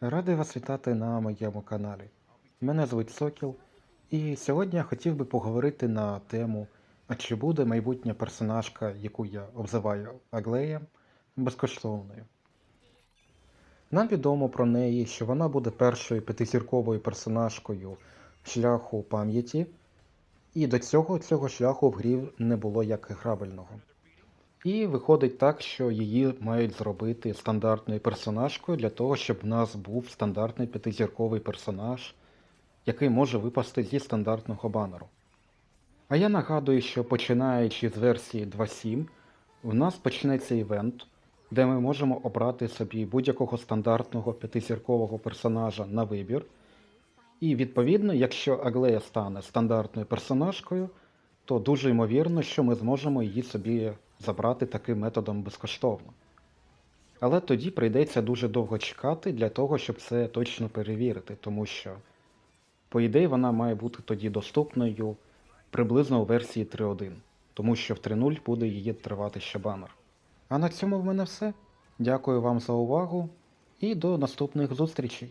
Радий вас вітати на моєму каналі. Мене звуть Сокіл, і сьогодні я хотів би поговорити на тему, а чи буде майбутня персонажка, яку я обзиваю Аглеєм, безкоштовною. Нам відомо про неї, що вона буде першою п'ятизірковою персонажкою шляху пам'яті, і до цього цього шляху в грі не було як грабельного. І виходить так, що її мають зробити стандартною персонажкою для того, щоб в нас був стандартний п'ятизірковий персонаж, який може випасти зі стандартного банеру. А я нагадую, що починаючи з версії 2.7, в нас почнеться івент, де ми можемо обрати собі будь-якого стандартного п'ятизіркового персонажа на вибір. І відповідно, якщо Аглея стане стандартною персонажкою, то дуже ймовірно, що ми зможемо її собі забрати таким методом безкоштовно. Але тоді прийдеться дуже довго чекати для того, щоб це точно перевірити, тому що, по ідеї, вона має бути тоді доступною приблизно у версії 3.1, тому що в 3.0 буде її тривати ще банер. А на цьому в мене все. Дякую вам за увагу і до наступних зустрічей.